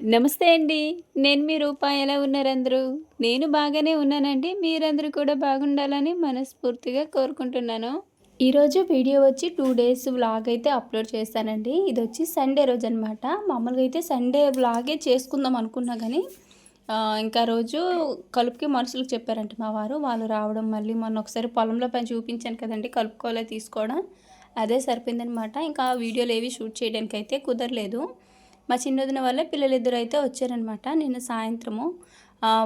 నమస్తే అండి. నేను మీ రూప. ఎలా ఉన్నారు అందరూ? నేను బాగానే ఉన్నానండి. మీరందరూ కూడా బాగుండాలని మనస్ఫూర్తిగా కోరుకుంటున్నాను. ఈరోజు వీడియో వచ్చి టూ డేస్ వ్లాగ్ అయితే అప్లోడ్ చేశానండి. వచ్చి సండే రోజు అనమాట మామూలుగా అయితే సండే వ్లాగే చేసుకుందాం అనుకున్నా కానీ ఇంకా రోజు కలుపుకి మనుషులకు చెప్పారంట మా వారు. వాళ్ళు రావడం మళ్ళీ మొన్న ఒకసారి పొలంలో పని చూపించాను కదండి కలుపుకోలే తీసుకోవడం. అదే సరిపోయిందనమాట. ఇంకా వీడియోలు ఏవి షూట్ చేయడానికి అయితే కుదరలేదు. మా చిన్నదిన వాళ్ళ పిల్లలిద్దరు అయితే వచ్చారనమాట. నిన్న సాయంత్రము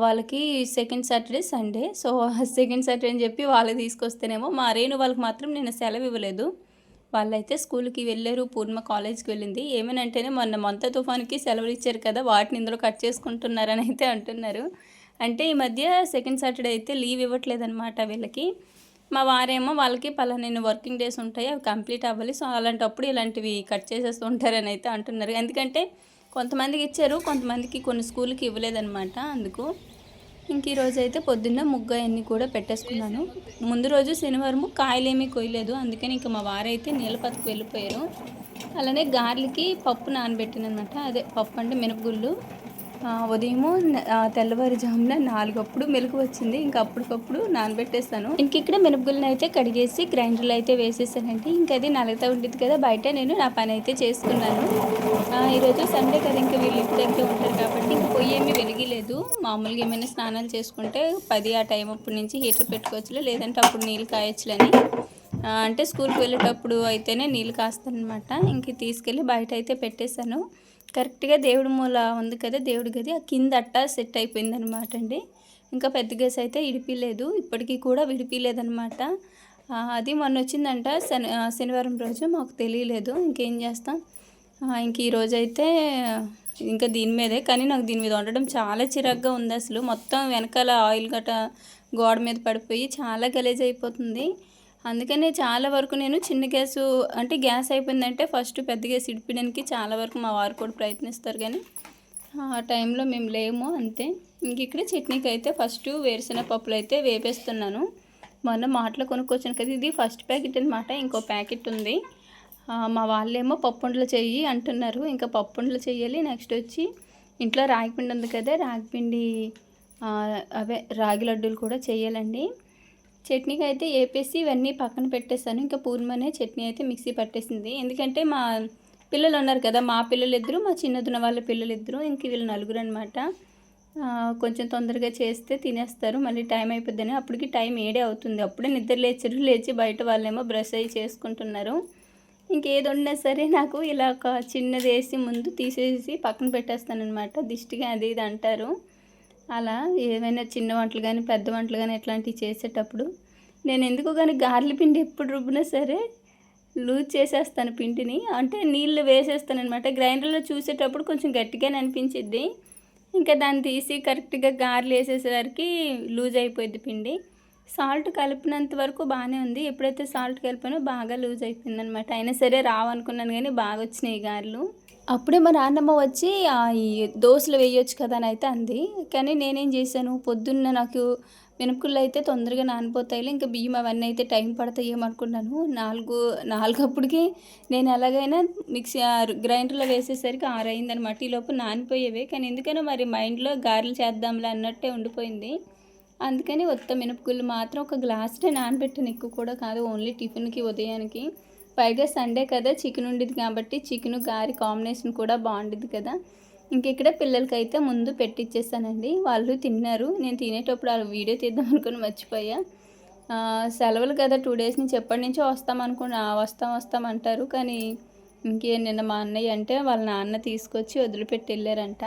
వాళ్ళకి second Saturday, Sunday. So, second Saturday అని చెప్పి వాళ్ళు తీసుకొస్తేనేమో మా రేణు వాళ్ళకి మాత్రం నిన్న సెలవు ఇవ్వలేదు. వాళ్ళైతే స్కూల్‌కి వెళ్ళారు. పూర్ణ కాలేజ్‌కి వెళ్ళింది. ఏమనంటేనే మొన్న మొంత తుఫాన్‌కి సెలవులు ఇచ్చారు కదా! వాటిని ఇందులో కట్ చేసుకుంటున్నారని అయితే అంటున్నారు. అంటే ఈ మధ్య సెకండ్ సాటర్‌డే అయితే లీవ్ ఇవ్వట్లేదనమాట వీళ్ళకి. మా వారేమో వాళ్ళకి పలానా వర్కింగ్ డేస్ ఉంటాయి. అవి కంప్లీట్ అవ్వాలి. సో, అలాంటప్పుడు ఇలాంటివి కట్ చేసేస్తూ ఉంటారని అయితే అంటున్నారు. ఎందుకంటే కొంతమందికి ఇచ్చారు. కొంతమందికి కొన్ని స్కూల్‌కి ఇవ్వలేదన్నమాట అందుకు. ఇంక ఈరోజు అయితే పొద్దున్న ముగ్గు అయన్నీ కూడా పెట్టేసుకున్నాను. ముందు రోజు శనివారము కాయలేమీ కొయ్యలేదు. అందుకని ఇంక మా వారైతే నీళ్ళ పట్టుకు వెళ్ళిపోయారు. అలానే గార్లకి పప్పు నానబెట్టాననమాట. అదే పప్పు అంటే మినపగుళ్ళు. ఉదయము తెల్లవారుజామున నాలుగప్పుడు మెలకు వచ్చింది. ఇంక అప్పటికప్పుడు నానబెట్టేస్తాను ఇంక ఇక్కడ మినపగుళ్ళని అయితే కడిగేసి గ్రైండర్‌లో అయితే వేసేసానండి. ఇంక అది నలుగుతా ఉండేది కదా! బయట నేను నా పని అయితే చేసుకున్నాను. ఈరోజు సండే కదా! ఇంకా వీళ్ళు ఇంటి ఉంటారు కాబట్టి ఇంక పొయ్యి ఏమీ వెలిగిలేదు. మామూలుగా ఏమైనా స్నానాలు చేసుకుంటే పది ఆ టైం అప్పటి నుంచి హీటర్ పెట్టుకోవచ్చులే. లేదంటే అప్పుడు నీళ్ళు కాయొచ్చులని. అంటే స్కూల్‌కి వెళ్ళేటప్పుడు అయితేనే నీళ్ళు కాస్తానమాట ఇంక తీసుకెళ్ళి బయట అయితే పెట్టేశాను. కరెక్ట్‌గా దేవుడి మూల ఉంది కదా! దేవుడి గది ఆ కింద అట్టా సెట్ అయిపోయిందనమాట అండి. ఇంకా పెద్ద గేస్ అయితే ఇడిపిలేదు. ఇప్పటికీ కూడా విడిపిలేదనమాట అది మొన్న వచ్చిందంట శని శనివారం రోజు మాకు తెలియలేదు. ఇంకేం చేస్తాం. ఆహ్, ఇంక ఈరోజైతే ఇంకా దీని మీదే కానీ నాకు దీని మీద వండడం చాలా చిరాగ్గా ఉంది అసలు మొత్తం వెనకాల ఆయిల్ గటా గోడ మీద పడిపోయి చాలా గలీజ్ అయిపోతుంది. అందుకనే చాలా వరకు నేను చిన్న గ్యాసు అంటే గ్యాస్ అయిపోయిందంటే ఫస్ట్ పెద్ద గ్యాస్ ఇడిపించడానికి చాలా వరకు మా వారు కూడా ప్రయత్నిస్తారు కానీ ఆ టైంలో మేము లేము అంతే. ఇంక ఇక్కడ చట్నీకి అయితే ఫస్ట్ వేరుశెనగ అయితే వేపేస్తున్నాను. మొన్న మాటలు కొనుక్కొచ్చాను కదా! ఇది ఫస్ట్ ప్యాకెట్ అనమాట. ఇంకో ప్యాకెట్ ఉంది. మా వాళ్ళేమో పప్పుండలు చెయ్యి అంటున్నారు. ఇంకా పప్పుండలు చెయ్యాలి. నెక్స్ట్ వచ్చి ఇంట్లో రాగిపిండి ఉంది కదా! రాగిపిండి అవే రాగి లడ్డూలు కూడా చేయాలండి. చట్నీకి అయితే వేపేసి ఇవన్నీ పక్కన పెట్టేసాను. ఇంకా పూర్ణమనే చట్నీ అయితే మిక్సీ పట్టేసింది. ఎందుకంటే మా పిల్లలు ఉన్నారు కదా! మా పిల్లలు ఇద్దరు మా చిన్నదిన వాళ్ళ పిల్లలు ఇద్దరు ఇంక వీళ్ళు నలుగురు అనమాట కొంచెం తొందరగా చేస్తే తినేస్తారు. మళ్ళీ టైం అయిపోద్దని అప్పటికి టైం ఏడే అవుతుంది. అప్పుడే నిద్ర లేచారు. లేచి బయట వాళ్ళేమో బ్రష్ అయ్యి చేసుకుంటున్నారు. ఇంకేది ఉన్నా సరే నాకు ఇలా ఒక చిన్నది వేసి ముందు తీసేసి పక్కన పెట్టేస్తాననమాట. దిష్టిగా అది ఇది అంటారు. అలా ఏవైనా చిన్న వంటలు కానీ పెద్ద వంటలు కానీ ఇట్లాంటివి చేసేటప్పుడు నేను ఎందుకో కానీ గారెల పిండి ఎప్పుడు రుబ్బినా సరే లూజ్ చేసేస్తాను పిండిని. అంటే నీళ్ళు వేసేస్తాననమాట. గ్రైండర్‌లో చూసేటప్పుడు కొంచెం గట్టిగానే అనిపించిద్ది. ఇంకా దాన్ని తీసి కరెక్ట్‌గా గారెలు వేసేసరికి లూజ్ అయిపోయింది పిండి. సాల్ట్ కలిపినంత వరకు బాగానే ఉంది. ఎప్పుడైతే సాల్ట్ కలిపానో బాగా లూజ్ అయిపోయింది అనమాట అయినా సరే రావనుకున్నాను కానీ బాగా వచ్చినాయి గారెలు. అప్పుడే మా నాన్నమ్మ వచ్చి దోశలు ఈ వేయొచ్చు కదా! అని అయితే అంది. కానీ నేనేం చేశాను పొద్దున్న నాకు మినపగుళ్ళు అయితే తొందరగా నానిపోతాయిలే. ఇంకా బియ్యం అవన్నీ అయితే టైం పడతాయేమనుకున్నాను నాలుగు నాలుగు అప్పటికి నేను ఎలాగైనా మిక్సీ గ్రైండర్‌లో వేసేసరికి 6 అయిందనమాట. ఈలోపు నానిపోయేవే. కానీ ఎందుకనో మరి మైండ్‌లో గారెలు చేద్దాంలే అన్నట్టే ఉండిపోయింది. అందుకని ఉత్త మినపగుళ్ళు మాత్రం ఒక గ్లాస్నే నానబెట్టాను. ఎక్కువ కూడా కాదు. ఓన్లీ టిఫిన్‌కి, ఉదయానికి. పైగా సండే కదా! చికెన్ ఉండేది కాబట్టి చికెను, గారి కాంబినేషన్ కూడా బాగుండేది కదా! ఇంక ఇక్కడ పిల్లలకైతే ముందు పెట్టిచ్చేసానండి. వాళ్ళు తిన్నారు. నేను తినేటప్పుడు ఆ వీడియో తీద్దాం అనుకుని మర్చిపోయా. సెలవులు కదా! టూ డేస్ నుంచి ఎప్పటినుంచో నుంచో వస్తాం వస్తాం అంటారు. కానీ ఇంకే నిన్న మా అన్నయ్య అంటే వాళ్ళ నాన్న తీసుకొచ్చి వదిలిపెట్టి వెళ్ళారంట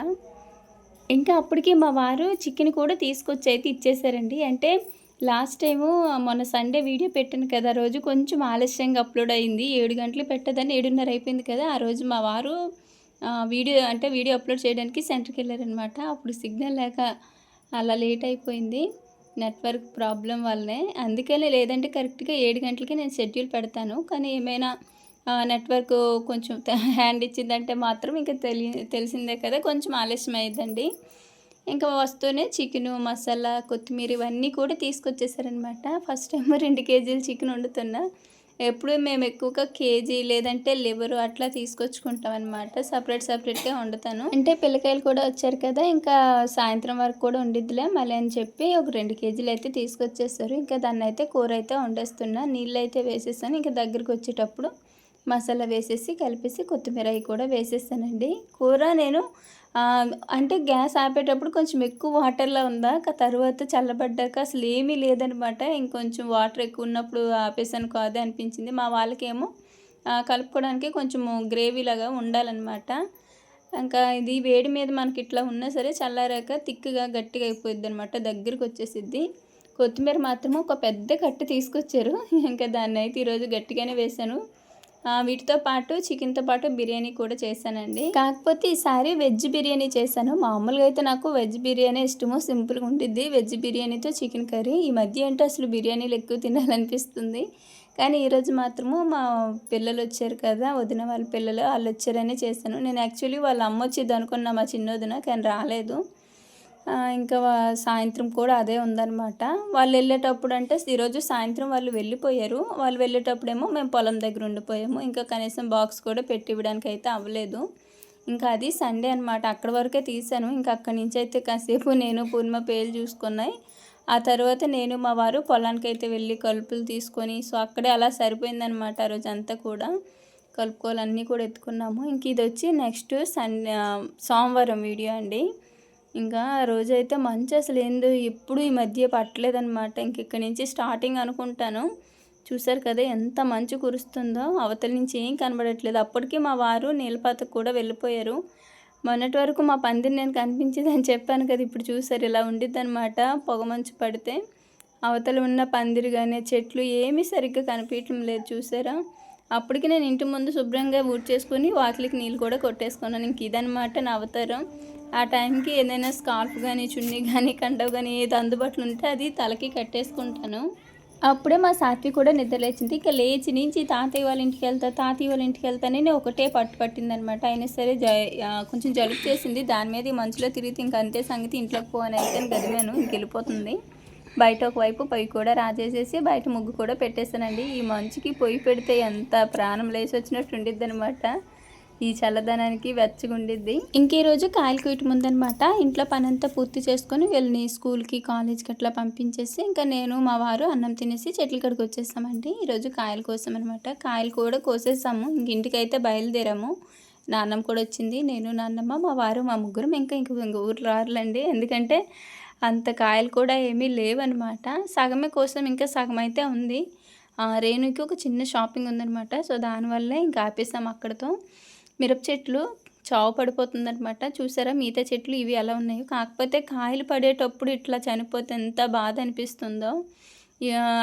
ఇంకా అప్పటికి మా వారు చికెన్ కూడా తీసుకొచ్చి అయితే ఇచ్చేసారండి. అంటే లాస్ట్ టైము మొన్న సండే వీడియో పెట్టాను కదా! రోజు కొంచెం ఆలస్యంగా అప్‌లోడ్ అయింది. ఏడు గంటలు పెట్టదని ఏడున్నర అయిపోయింది కదా! ఆ రోజు మా వారు వీడియో అంటే వీడియో అప్‌లోడ్ చేయడానికి సెంటర్కి వెళ్ళారనమాట అప్పుడు సిగ్నల్ లేక అలా లేట్ అయిపోయింది. నెట్వర్క్ ప్రాబ్లం వల్లనే. అందుకనే లేదంటే కరెక్ట్‌గా ఏడు గంటలకి నేను షెడ్యూల్ పెడతాను. కానీ ఏమైనా నెట్వర్క్ కొంచెం హ్యాండ్ ఇచ్చిందంటే మాత్రం ఇంకా తెలి తెలిసిందే కదా! కొంచెం ఆలస్యం అయ్యిందండి ఇంకా వస్తూనే చికెను, మసాలా, కొత్తిమీర ఇవన్నీ కూడా తీసుకొచ్చేసారనమాట. ఫస్ట్ టైం రెండు కేజీలు చికెన్ వండుతున్నా. ఎప్పుడు మేము ఎక్కువగా కేజీ లేదంటే లివర్ అట్లా తీసుకొచ్చుకుంటాం అనమాట సపరేట్ సపరేట్గా వండుతాను. అంటే పిల్లకాయలు కూడా వచ్చారు కదా ఇంకా సాయంత్రం వరకు కూడా ఉండిద్దిలే మళ్ళీ అని చెప్పి ఒక రెండు కేజీలు అయితే తీసుకొచ్చేస్తారు. ఇంకా దాన్ని అయితే కూర అయితే వండేస్తున్నా. నీళ్ళు అయితే వేసేస్తాను ఇంకా దగ్గరికి వచ్చేటప్పుడు మసాలా వేసేసి కలిపేసి కొత్తిమీర కూడా వేసేస్తానండి. కూర నేను అంటే గ్యాస్ ఆపేటప్పుడు కొంచెం ఎక్కువ వాటర్లో ఉందా? తర్వాత చల్లబడ్డాక అసలు ఏమీ లేదనమాట. ఇంకొంచెం వాటర్ ఎక్కువ ఉన్నప్పుడు ఆపేసాను కాదే అనిపించింది. మా వాళ్ళకేమో కలుపుకోవడానికి కొంచెం గ్రేవీ లాగా ఉండాలన్నమాట ఇంకా ఇది వేడి మీద మనకి ఇట్లా ఉన్నా సరే చల్లారాక తిక్కుగా గట్టిగా అయిపోయింది అనమాట దగ్గరికి వచ్చేసిద్ది. కొత్తిమీర మాత్రం ఒక పెద్ద కట్ట తీసుకొచ్చారు. ఇంకా దాన్ని అయితే ఈరోజు గట్టిగానే వేశాను వీటితో పాటు చికెన్తో పాటు బిర్యానీ కూడా చేశానండి. కాకపోతే ఈసారి వెజ్ బిర్యానీ చేశాను. మామూలుగా అయితే నాకు వెజ్ బిర్యానీ ఇష్టమో సింపుల్గా ఉంటుంది వెజ్ బిర్యానీతో చికెన్ కర్రీ. ఈ మధ్య ఏంటో అసలు బిర్యానీలు ఎక్కువ తినాలనిపిస్తుంది. కానీ ఈరోజు మాత్రము మా పిల్లలు వచ్చారు కదా వదిన వాళ్ళ పిల్లలు వాళ్ళు వచ్చారనే చేశాను. నేను యాక్చువల్లీ వాళ్ళ అమ్మ వచ్చింది అనుకున్నా మా చిన్న వదిన కానీ రాలేదు. ఇంకా సాయంత్రం కూడా అదే ఉందన్నమాట. వాళ్ళు వెళ్ళేటప్పుడు అంటే ఈరోజు సాయంత్రం వాళ్ళు వెళ్ళిపోయారు. వాళ్ళు వెళ్ళేటప్పుడేమో మేము పొలం దగ్గర ఉండిపోయాము. ఇంకా కనీసం బాక్స్ కూడా పెట్టి ఇవ్వడానికి అయితే అవ్వలేదు. ఇంకా అది సండే అనమాట అక్కడ వరకే తీశాను. ఇంకా అక్కడి నుంచి అయితే కాసేపు నేను పూర్ణిమ పేలు చూసుకున్నాయి. ఆ తర్వాత నేను మా వారు పొలానికి అయితే వెళ్ళి కలుపులు తీసుకొని సో అక్కడే అలా సరిపోయిందనమాట ఆ రోజు అంతా కూడా కలుపుకోవాలన్నీ కూడా ఎత్తుకున్నాము. ఇంక ఇది వచ్చి నెక్స్ట్ సండే సోమవారం వీడియో అండి. ఇంకా ఆ రోజైతే మంచి అసలు ఏందో ఎప్పుడు ఈ మధ్య పట్టలేదనమాట ఇంక ఇక్కడి నుంచి స్టార్టింగ్ అనుకుంటాను. చూసారు కదా ఎంత మంచు కురుస్తుందో అవతల నుంచి ఏం కనబడట్లేదు. అప్పటికే మా వారు నీలపాతకు కూడా వెళ్ళిపోయారు. మొన్నటి వరకు మా పందిరి నేను కనిపించేది అని చెప్పాను కదా ఇప్పుడు చూసారు ఇలా ఉండిద్ది అనమాట పొగ మంచు పడితే. అవతల ఉన్న పందిరి కానీ చెట్లు ఏమీ సరిగ్గా కనిపించడం లేదు చూసారా. అప్పటికి నేను ఇంటి ముందు శుభ్రంగా ఊడ్చేసుకొని వాకిలికి నీళ్ళు కూడా కొట్టేసుకున్నాను. ఇంక ఇదనమాట నా అవతారం. ఆ టైంకి ఏదైనా స్కార్ఫ్ కానీ చున్నీ కానీ కండవు కానీ ఏది అందుబాటులో ఉంటే అది తలకి కట్టేసుకుంటాను. అప్పుడే మా సాత్వి కూడా నిద్రలేచింది ఇక లేచి నుంచి తాతయ్య వాళ్ళ ఇంటికి వెళ్తా తాతయ్య వాళ్ళ ఇంటికి వెళ్తానే నేను ఒకటే పట్టు పట్టిందనమాట. అయినా సరే జ కొంచెం జలుబు చేసింది. దాని మీద మంచులో తిరిగితే ఇంక అంతే సంగతి. ఇంట్లోకి పోని అయితే గదివాను ఇంక వెళ్ళిపోతుంది. బయట ఒకవైపు పొయ్యి కూడా రాజేసేసి బయట ముగ్గు కూడా పెట్టేస్తానండి ఈ మంచుకి పొయ్యి పెడితే ఎంత ప్రాణం లేచి వచ్చినట్టు ఉండిద్ది అనమాట ఈ చల్లదనానికి వెచ్చగుండిద్ది ఇంక ఈరోజు కాయలు కుయట ముందనమాట ఇంట్లో పనంతా పూర్తి చేసుకొని వీళ్ళని స్కూల్కి కాలేజ్కి అట్లా పంపించేసి ఇంకా నేను మా వారు అన్నం తినేసి చెట్ల కడికి వచ్చేసామండి ఈరోజు కాయల కోసం అనమాట కాయలు కూడా కోసేసాము. ఇంక ఇంటికైతే బయలుదేరాము. నాన్నమ్మ కూడా వచ్చింది. నేను నాన్నమ్మ మా వారు మా ముగ్గురు ఇంకా ఇంక ఇంక ఊరు రారులండి. ఎందుకంటే అంత కాయలు కూడా ఏమీ లేవన్నమాట. సగమే కోసం. ఇంకా సగం అయితే ఉంది. రేణుకి ఒక చిన్న షాపింగ్ ఉందనమాట సో దానివల్లే ఇంకా ఆపేసాము అక్కడితో. మిరప చెట్లు చావు పడిపోతుందనమాట చూసారా? మిగతా చెట్లు ఇవి ఎలా ఉన్నాయో. కాకపోతే కాయలు పడేటప్పుడు ఇట్లా చనిపోతే ఎంత బాధ అనిపిస్తుందో.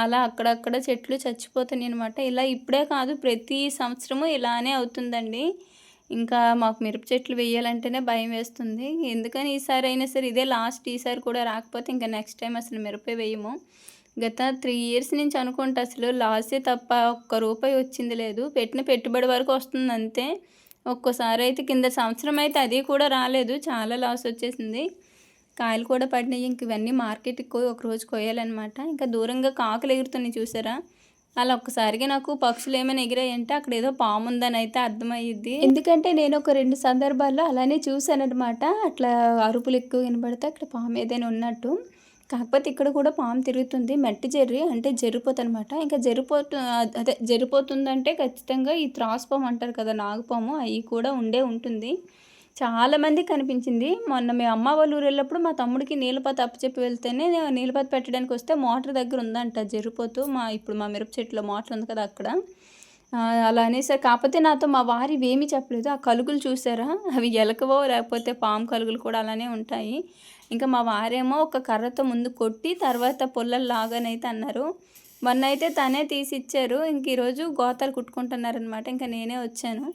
అలా అక్కడక్కడ చెట్లు చచ్చిపోతున్నాయి అనమాట ఇలా ఇప్పుడే కాదు ప్రతి సంవత్సరము ఇలానే అవుతుందండి. ఇంకా మాకు మిరప చెట్లు వేయాలంటేనే భయం వేస్తుంది. ఎందుకని ఈసారి అయినా సరే ఇదే లాస్ట్ ఈసారి కూడా రాకపోతే ఇంకా నెక్స్ట్ టైం అసలు మిరపే వేయము. గత త్రీ ఇయర్స్ నుంచి అనుకుంటే అసలు లాసే తప్ప ఒక్క రూపాయి వచ్చింది లేదు. పెట్టిన పెట్టుబడి వరకు వస్తుంది అంతే. ఒక్కోసారి అయితే కింద సంవత్సరం అయితే అది కూడా రాలేదు. చాలా లాస్ వచ్చేసింది. కాయలు కూడా పడినాయి. ఇంక ఇవన్నీ మార్కెట్కి పోయి ఒకరోజు కొయ్యాలన్నమాట. ఇంకా దూరంగా కాకులు ఎగురుతున్నాయి చూసారా? అలా ఒక్కసారిగా నాకు పక్షులు ఏమైనా ఎగిరాయంటే అక్కడ ఏదో పాము ఉందని అయితే అర్థమయ్యిద్ది. ఎందుకంటే నేను ఒక రెండు సందర్భాల్లో అలానే చూశానమాట అట్లా అరుపులు ఎక్కువ వినబడితే అక్కడ పాము ఏదైనా ఉన్నట్టు. కాకపోతే ఇక్కడ కూడా పాము తిరుగుతుంది మట్టి జర్రి అంటే జరిపోతనమాట ఇంకా జరిపోతు అదే జరిపోతుందంటే ఖచ్చితంగా ఈ త్రాస్ పాము అంటారు కదా నాగపాము అవి కూడా ఉండే ఉంటుంది. చాలామంది కనిపించింది. మొన్న మేము అమ్మ వాళ్ళ ఊరు వెళ్ళినప్పుడు మా తమ్ముడికి నీళ్ళపాత అప్పచెప్పి వెళ్తేనే నీళ్ళపాత పెట్టడానికి వస్తే మోటార్ దగ్గర ఉందంట జరిపోతూ మా ఇప్పుడు మా మిరప చెట్టులో మోటార్ ఉంది కదా అక్కడ. అలా అనేసారు కాకపోతే నాతో మా వారి ఏమీ చెప్పలేదు. ఆ కలుగులు చూసారా? అవి ఎలకవో లేకపోతే పాము కలుగులు కూడా అలానే ఉంటాయి. ఇంకా మా వారేమో ఒక కర్రతో ముందు కొట్టి తర్వాత పొల్లల్లాగానైతే అన్నారు. మొన్న అయితే తనే తీసి ఇచ్చారు ఇంక ఈరోజు గోతాలు కుట్టుకుంటున్నారనమాట ఇంకా నేనే వచ్చాను.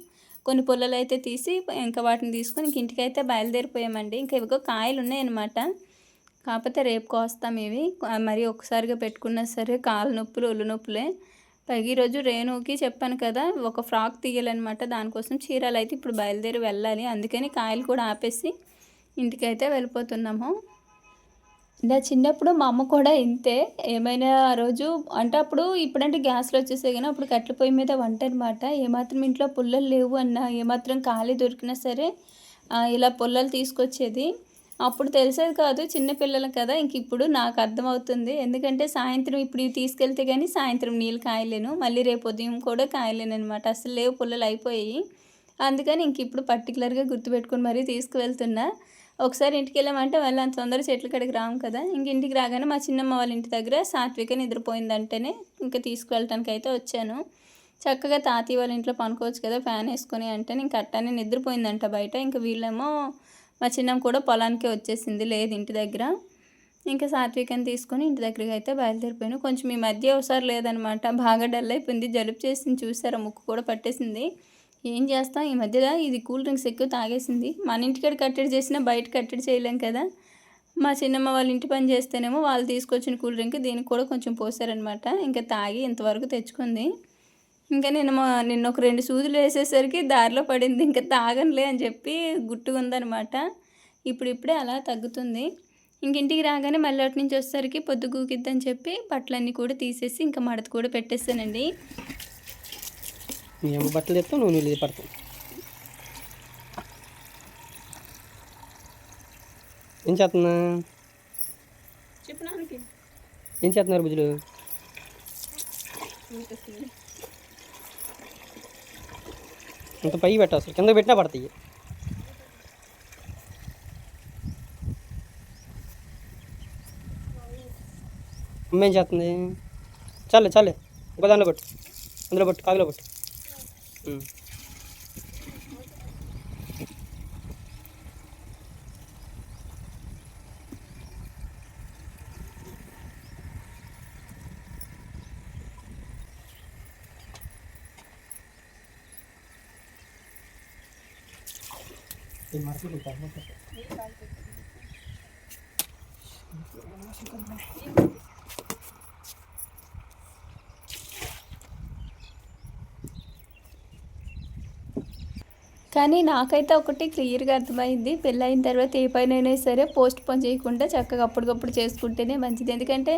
కొన్ని పుల్లలు అయితే తీసి ఇంకా వాటిని తీసుకొని ఇంక ఇంటికి అయితే బయలుదేరిపోయామండి. ఇంకా ఇవిగో కాయలు ఉన్నాయన్నమాట కాకపోతే రేపు కోస్తాం ఇవి. మరి ఒకసారిగా పెట్టుకున్నా సరే కాలు నొప్పులు ఒళ్ళు నొప్పులే. పైగా ఈరోజు రేణుకి చెప్పాను కదా ఒక ఫ్రాక్ తీయాలన్నమాట. దానికోసం చీరలు అయితే ఇప్పుడు బయలుదేరి వెళ్ళాలి. అందుకని కాయలు కూడా ఆపేసి ఇంటికైతే వెళ్ళిపోతున్నాము. నా చిన్నప్పుడు మా అమ్మ కూడా ఇంతే. ఏమైనా ఆ రోజు అంటే అప్పుడు ఇప్పుడంటే గ్యాస్లో వచ్చేసే కానీ అప్పుడు కట్టెల పొయ్యి మీద వంట అనమాట ఏమాత్రం ఇంట్లో పుల్లలు లేవు అన్న ఏమాత్రం ఖాళీ దొరికినా సరే ఇలా పుల్లలు తీసుకొచ్చేది. అప్పుడు తెలిసేది కాదు చిన్నపిల్లలు కదా ఇంక ఇప్పుడు నాకు అర్థమవుతుంది. ఎందుకంటే సాయంత్రం ఇప్పుడు ఇవి తీసుకెళ్తే కానీ సాయంత్రం నీళ్ళు కాయలేను. మళ్ళీ రేపు ఉదయం కూడా కాయలేను అనమాట అసలు లేవు పుల్లలు అయిపోయాయి. అందుకని ఇంక ఇప్పుడు పర్టికులర్గా గుర్తుపెట్టుకుని మరీ తీసుకువెళ్తున్నా. ఒకసారి ఇంటికి వెళ్ళామంటే వాళ్ళు అంత తొందర చెట్ల కడికి రాము కదా. ఇంక ఇంటికి రాగానే మా చిన్నమ్మ వాళ్ళ ఇంటి దగ్గర సాత్విక నిద్రపోయిందంటేనే ఇంకా తీసుకువెళ్ళటానికి అయితే వచ్చాను. చక్కగా తాతయ్య వాళ్ళ ఇంట్లో పనుకోవచ్చు కదా ఫ్యాన్ వేసుకొని అంటే ఇంక అట్టానే నిద్రపోయిందంట బయట. ఇంకా వీళ్ళేమో మా చిన్నమ్మ కూడా పొలానికే వచ్చేసింది లేదు ఇంటి దగ్గర. ఇంకా సాత్వికని తీసుకొని ఇంటి దగ్గరికి అయితే బయలుదేరిపోయాను. కొంచెం ఈ మధ్య ఒకసారి లేదనమాట. బాగా డల్ అయిపోయింది. జలుబు చేసింది చూసారా? ముక్కు కూడా పట్టేసింది. ఏం చేస్తాం ఈ మధ్య ఇది కూల్ డ్రింక్స్ ఎక్కువ తాగేసింది. మన ఇంటికాడ కట్టడి చేసినా బయట కట్టడి చేయలేం కదా. మా చిన్నమ్మ వాళ్ళ ఇంటి పని చేస్తేనేమో వాళ్ళు తీసుకొచ్చిన కూల్ డ్రింక్ దీనికి కూడా కొంచెం పోసారనమాట. ఇంకా తాగి ఇంతవరకు తెచ్చుకుంది. ఇంకా నేను మా నిన్న ఒక రెండు సూదులు వేసేసరికి దారిలో పడింది. ఇంకా తాగనులే అని చెప్పి గుట్టుగా ఉందనమాట. ఇప్పుడు ఇప్పుడే అలా తగ్గుతుంది. ఇంక ఇంటికి రాగానే మళ్ళీ అటు నుంచి వచ్చేసరికి పొద్దు గూకిద్దని చెప్పి బట్టలన్నీ కూడా తీసేసి ఇంకా మడత కూడా పెట్టేస్తానండి. మీ అమ్మ బట్టలు తెస్తావు నువ్వు నీళ్ళు పడతావు ఏం చేస్తున్నా? ఏం చేస్తున్నారు బుజ్జులు ఇంత పై పెట్టావు అసలు కింద పెట్టినా పడతాయి. అమ్మ ఏం చేస్తుంది? చాలే చాలే ఒక దానిలో కొట్టు అందులో కొట్టు కాగిలో కొట్టు Дякую. Ты марку летал, ну-ка. Не летал, ты. కానీ నాకైతే ఒకటి క్లియర్గా అర్థమైంది. పెళ్ళైన తర్వాత ఏ పైన అయినా సరే పోస్ట్ పోన్ చేయకుండా చక్కగా అప్పటికప్పుడు చేసుకుంటేనే మంచిది. ఎందుకంటే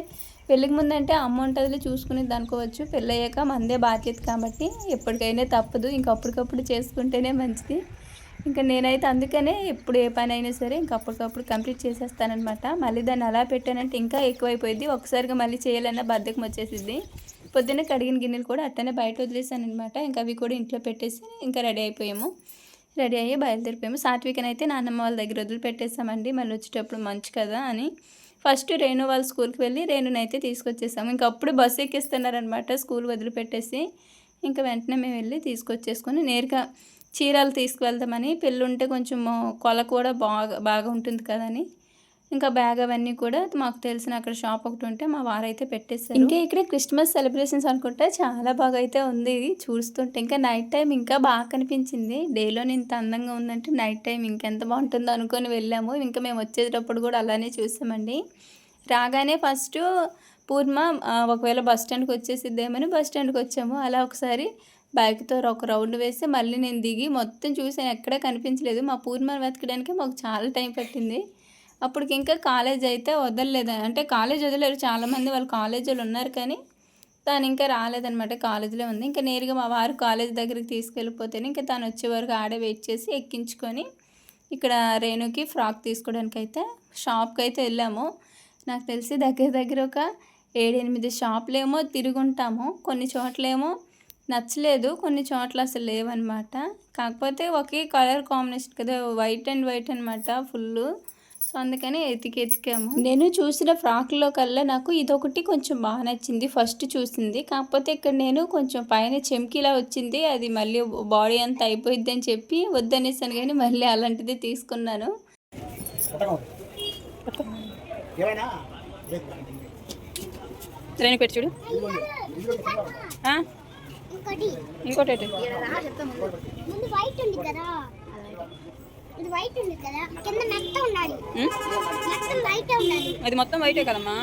పెళ్ళికి ముందు అంటే అమ్మ అది చూసుకునేది అనుకోవచ్చు పెళ్ళయ్యాక మందే బాధ్యత కాబట్టి ఎప్పటికైనా తప్పదు. ఇంక అప్పటికప్పుడు చేసుకుంటేనే మంచిది. ఇంకా నేనైతే అందుకనే ఎప్పుడు ఏ పని అయినా సరే ఇంక అప్పటికప్పుడు కంప్లీట్ చేసేస్తానమాట మళ్ళీ దాన్ని అలా పెట్టానంటే ఇంకా ఎక్కువైపోయింది ఒకసారిగా మళ్ళీ చేయాలన్న బద్ధకం వచ్చేసింది పొద్దున్నే కడిగిన గిన్నెలు కూడా అట్టనే బయట వదిలేసాను అనమాట ఇంకా అవి కూడా ఇంట్లో పెట్టేసి ఇంకా రెడీ అయిపోయాము. రెడీ అయ్యి బయలుదేరిపోయాము. సాత్వికన్ అయితే నాన్నమ్మ వాళ్ళ దగ్గర వదిలిపెట్టేసామండి. మళ్ళీ వచ్చేటప్పుడు మంచి కదా అని. ఫస్ట్ రేణు వాళ్ళ స్కూల్కి వెళ్ళి రేణునైతే తీసుకొచ్చేసాము. ఇంకా అప్పుడు బస్సు ఎక్కిస్తున్నారనమాట స్కూల్ వదిలిపెట్టేసి. ఇంకా వెంటనే మేము వెళ్ళి తీసుకొచ్చేసుకొని నేరుగా చీరలు తీసుకువెళ్దామని. పెళ్ళి ఉంటే కొంచెం కొల కూడా బాగా బాగా ఉంటుంది కదని. ఇంకా బ్యాగ్ అవన్నీ కూడా మాకు తెలిసిన అక్కడ షాప్ ఒకటి ఉంటే మా వారైతే పెట్టేస్తారు ఇంకా ఇక్కడ క్రిస్మస్ సెలబ్రేషన్స్ అనుకుంటే చాలా బాగా అయితే ఉంది. చూస్తుంటే ఇంకా నైట్ టైం ఇంకా బాగా కనిపించింది. డేలో ఇంత అందంగా ఉందంటే నైట్ టైం ఇంకెంత బాగుంటుందో అనుకొని వెళ్ళాము. ఇంకా మేము వచ్చేటప్పుడు కూడా అలానే చూసామండి. రాగానే ఫస్ట్ పూర్మ ఒకవేళ బస్ స్టాండ్కి వచ్చేసిద్దేమని బస్ స్టాండ్కి వచ్చాము. అలా ఒకసారి బైక్తో ఒక రౌండ్ వేసి మళ్ళీ నేను దిగి మొత్తం చూసాను. ఎక్కడా కనిపించలేదు. మా పూర్ణ వెతకడానికి మాకు చాలా టైం పట్టింది. అప్పటికి ఇంకా కాలేజ్ అయితే వదలలేదు. అంటే కాలేజ్ వదిలేరు. చాలామంది వాళ్ళు కాలేజీలో ఉన్నారు కానీ తను ఇంకా రాలేదనమాట కాలేజీలో ఉంది. ఇంకా నేరుగా మా వారు కాలేజ్ దగ్గరికి తీసుకెళ్ళిపోతేనే ఇంకా తను వచ్చే వరకు ఆడే వెయిట్ చేసి ఎక్కించుకొని ఇక్కడ రేణుకి ఫ్రాక్ తీసుకోవడానికి అయితే షాప్కి అయితే వెళ్ళాము. నాకు తెలిసి దగ్గర దగ్గర ఒక ఏడెనిమిది షాపులేమో తిరుగుంటాము. కొన్ని చోట్లేమో నచ్చలేదు. కొన్ని చోట్ల అసలు లేవన్నమాట. కాకపోతే ఒకే కలర్ కాంబినేషన్ కదా. వైట్ అండ్ వైట్ అనమాట ఫుల్ సో అందుకని ఎతికి ఎతికాము. నేను చూసిన ఫ్రాక్లో కల్లా నాకు ఇదొకటి కొంచెం బాగా నచ్చింది ఫస్ట్ చూసింది. కాకపోతే ఇక్కడ నేను కొంచెం పైన చెమ్కిలా వచ్చింది అది మళ్ళీ బాడీ అంతా అయిపోయిద్ది అని చెప్పి వద్దనేసాను కానీ మళ్ళీ అలాంటిది తీసుకున్నాను. రేణు పెట్టి చూడు. ఆ? ఇంకోటి ఏంటి? ముందు వైట్ ఉంది కదా ఇది వైట్ ఉంది కదా కింద మెత్త ఉండాలి? మొత్తం వైట్ ఉండాలి. అది మొత్తం వైటే కదమ్మా?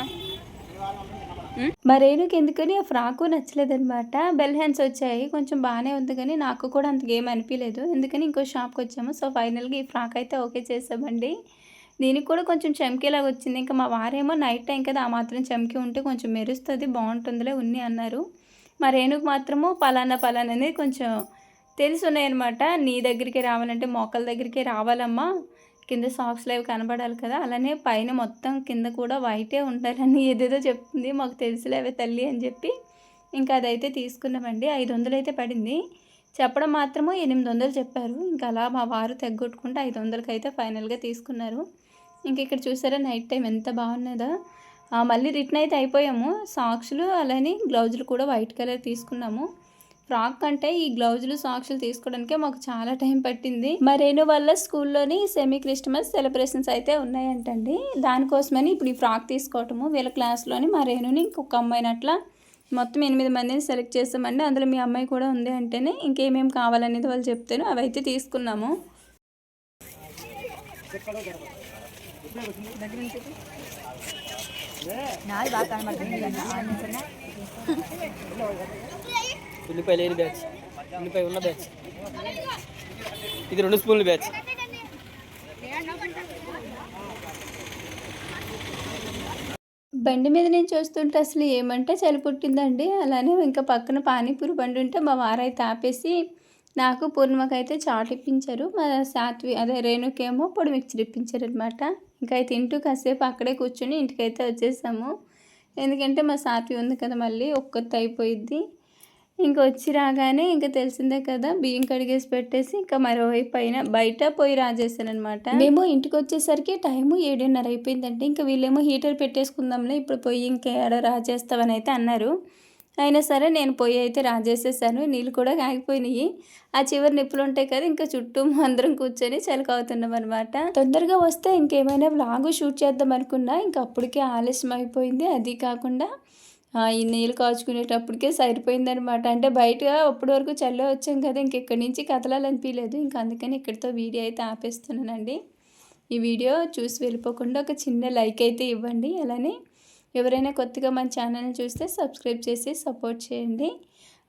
మరేనుకి ఎందుకని ఆ ఫ్రాకు నచ్చలేదన్నమాట. బెల్ హ్యాండ్స్ వచ్చాయి కొంచెం బాగానే ఉంది కానీ నాకు కూడా అంత ఏం అనిపించలేదు ఎందుకని ఇంకో షాప్కి వచ్చాము. సో ఫైనల్గా ఈ ఫ్రాక్ అయితే ఓకే చేసామండి. దీనికి కూడా కొంచెం చమ్కీలాగా వచ్చింది. ఇంకా మా వారేమో నైట్ టైం కదా ఆ మాత్రం చమ్కి ఉంటే కొంచెం మెరుస్తుంది బాగుంటుందిలే ఉన్ని అన్నారు. మా రేణుకు మాత్రము పలానా పలానా అనేది కొంచెం తెలుసున్నాయన్నమాట. నీ దగ్గరికి రావాలంటే మోకాల దగ్గరికి రావాలమ్మా. కింద సాక్స్లు అవి కనబడాలి కదా. అలానే పైన మొత్తం కింద కూడా వైటే ఉండాలని ఏదేదో చెప్తుంది. మాకు తెలుసులేవే తల్లి అని చెప్పి. ఇంకా అదైతే తీసుకున్నామండి. ఐదు వందలు అయితే పడింది. చెప్పడం మాత్రము ఎనిమిది వందలు చెప్పారు. ఇంకా అలా మా వారు తగ్గొట్టుకుంటే ఐదు వందలకి అయితే ఫైనల్గా తీసుకున్నారు. ఇంక ఇక్కడ చూసారా నైట్ టైం ఎంత బాగున్నదో. మళ్ళీ రిటర్న్ అయితే అయిపోయాము. సాక్స్లు అలానే గ్లౌజులు కూడా వైట్ కలర్ తీసుకున్నాము. ఫ్రాక్ కంటే ఈ గ్లౌజులు సాక్షులు తీసుకోవడానికే మాకు చాలా టైం పట్టింది. మరేను వల్ల స్కూల్లోని సెమీ క్రిస్టమస్ సెలబ్రేషన్స్ అయితే ఉన్నాయంటండి. దానికోసమని ఇప్పుడు ఈ ఫ్రాక్ తీసుకోవటము వీళ్ళ క్లాస్లోని మా రేణుని ఇంకొక అమ్మాయిని అట్లా మొత్తం ఎనిమిది మందిని సెలెక్ట్ చేస్తామండి అందులో మీ అమ్మాయి కూడా ఉంది అంటేనే ఇంకేమేమి కావాలనేది వాళ్ళు చెప్తాను అవి అయితే తీసుకున్నాము ఉల్లిపాయ లేని బ్యాచ్. ఉల్లిపాయ ఉన్న బ్యాచ్. ఇది రెండు స్పూన్లు బ్యాచ్. బండి మీద నుంచి వస్తుంటే అసలు ఏమంటే చలి పుట్టిందండి. అలానే ఇంకా పక్కన పానీపూరి బండి ఉంటే మా వారైతే ఆపేసి నాకు పూర్ణిమకైతే చాట్ ఇప్పించారు. మా సాత్వి అదే రేణుకేమో పొడి మిక్చర్ ఇప్పించారు అనమాట ఇంకా అయితే తింటూ కాసేపు అక్కడే కూర్చొని ఇంటికైతే వచ్చేసాము. ఎందుకంటే మా సాత్వి ఉంది కదా మళ్ళీ ఒక్కటి అయిపోయిద్ది ఇంకా వచ్చి రాగానే ఇంకా తెలిసిందే కదా బియ్యం కడిగేసి పెట్టేసి ఇంకా మరోవైపు పైన బయట పోయి రాజేసాను అనమాట మేము ఇంటికి వచ్చేసరికి టైము ఏడున్నర అయిపోయిందంటే ఇంకా వీళ్ళేమో హీటర్ పెట్టేసుకుందాంలే ఇప్పుడు పొయ్యి ఇంకా ఏడ రాజేస్తామని అయితే అన్నారు. అయినా సరే నేను పొయ్యి అయితే రాజేసేసాను నీళ్ళు కూడా ఆగిపోయినాయి. ఆ చివరి నిప్పులు ఉంటాయి కదా ఇంకా చుట్టూ అందరం కూర్చొని చలికవుతున్నాం అనమాట తొందరగా వస్తే ఇంకేమైనా వ్లాగు షూట్ చేద్దాం అనుకున్నా ఇంకా అప్పటికే ఆలస్యం అయిపోయింది అది కాకుండా ఈ నీళ్ళు కాచుకునేటప్పటికే సరిపోయిందనమాట అంటే బయటగా అప్పటి వరకు చల్లే వచ్చాం కదా ఇంక ఇక్కడి నుంచి కదలాలనిపించలేదు ఇంకా అందుకని ఇక్కడితో వీడియో అయితే ఆపేస్తున్నానండి. ఈ వీడియో చూసి వెళ్ళిపోకుండా ఒక చిన్న లైక్ అయితే ఇవ్వండి. అలానే ఎవరైనా కొత్తగా మన ఛానల్ని చూస్తే సబ్స్క్రైబ్ చేసి సపోర్ట్ చేయండి.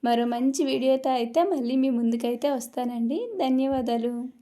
మరో మంచి వీడియోతో అయితే మళ్ళీ మీ ముందుకైతే వస్తానండి. ధన్యవాదాలు.